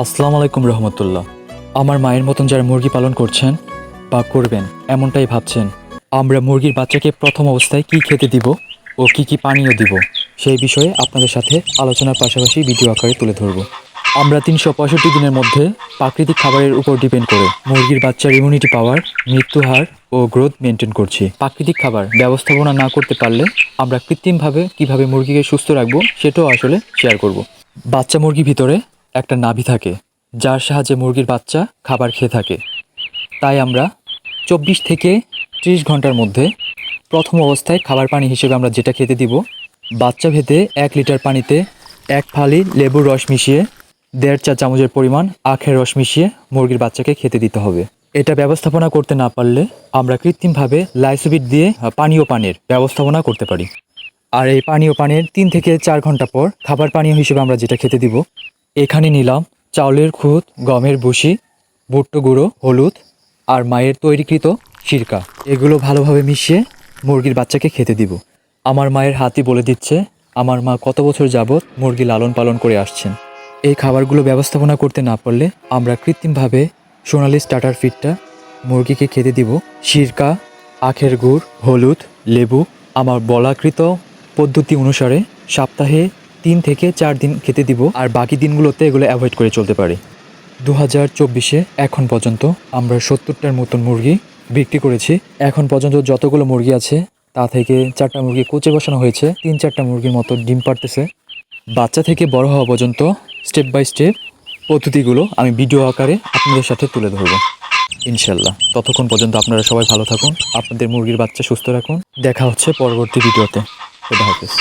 আসসালামু আলাইকুম রহমতুল্লাহ। আমার মায়ের মতন যারা মুরগি পালন করছেন বা করবেন, এমনটাই ভাবছেন, আমরা মুরগির বাচ্চাকে প্রথম অবস্থায় কি খেতে দিব ও কি কি পানীয় দিব, সেই বিষয়ে আপনাদের সাথে আলোচনার পাশাপাশি ভিডিও আকারে তুলে ধরব। আমরা তিনশো পঁয়ষট্টি দিনের মধ্যে প্রাকৃতিক খাবারের উপর ডিপেন্ড করে মুরগির বাচ্চার ইমিউনিটি পাওয়ার মৃত্যু হার ও গ্রোথ মেনটেন করছি। প্রাকৃতিক খাবার ব্যবস্থাপনা না করতে পারলে আমরা কৃত্রিমভাবে কীভাবে মুরগিকে সুস্থ রাখব সেটাও আসলে শেয়ার করব। বাচ্চা মুরগির ভিতরে একটা নাভি থাকে, যার সাহায্যে মুরগির বাচ্চা খাবার খেয়ে থাকে। তাই আমরা চব্বিশ থেকে ত্রিশ ঘণ্টার মধ্যে প্রথম অবস্থায় খাবার পানি হিসেবে আমরা যেটা খেতে দিব, বাচ্চা ভেদে এক লিটার পানিতে এক ফালি লেবুর রস মিশিয়ে দেড় চা চামচের পরিমাণ আখের রস মিশিয়ে মুরগির বাচ্চাকে খেতে দিতে হবে। এটা ব্যবস্থাপনা করতে না পারলে আমরা কৃত্রিমভাবে লাইসোবিট দিয়ে পানীয় পানির ব্যবস্থাপনা করতে পারি। আর এই পানীয় পানির তিন থেকে চার ঘণ্টা পর খাবার পানীয় হিসেবে আমরা যেটা খেতে দিব এখানে নিলাম চাউলের খুদ গমের ভুসি, ভুট্টো গুঁড়ো, হলুদ আর মায়ের তৈরিকৃত সিরকা। এগুলো ভালোভাবে মিশিয়ে মুরগির বাচ্চাকে খেতে দিব। আমার মায়ের হাতই বলে দিচ্ছে, আমার মা কত বছর যাবৎ মুরগি লালন পালন করে আসছেন। এই খাবারগুলো ব্যবস্থাপনা করতে না পারলে আমরা কৃত্রিমভাবে সোনালি স্টার্টার ফিডটা মুরগিকে খেতে দিব। সিরকা, আখের গুড়, হলুদ, লেবু, আমার বলাকৃত পদ্ধতি অনুসারে সপ্তাহে তিন থেকে চার দিন খেতে দিব, আর বাকি দিনগুলোতে এগুলো অ্যাভয়েড করে চলতে পারি। দু হাজার চব্বিশে এখন পর্যন্ত আমরা সত্তরটার মতন মুরগি বিক্রি করেছি। এখন পর্যন্ত যতগুলো মুরগি আছে, তা থেকে চারটা মুরগি কোচে বসানো হয়েছে। তিন চারটা মুরগির মতো ডিম পারতেছে বাচ্চা থেকে বড় হওয়া পর্যন্ত স্টেপ বাই স্টেপ পদ্ধতিগুলো আমি ভিডিও আকারে আপনাদের সাথে তুলে ধরবো। ইনশাল্লাহ ততক্ষণ পর্যন্ত আপনারা সবাই ভালো থাকুন, আপনাদের মুরগির বাচ্চা সুস্থ রাখুন। দেখা হচ্ছে পরবর্তী ভিডিওতে খুদা হাফেজ।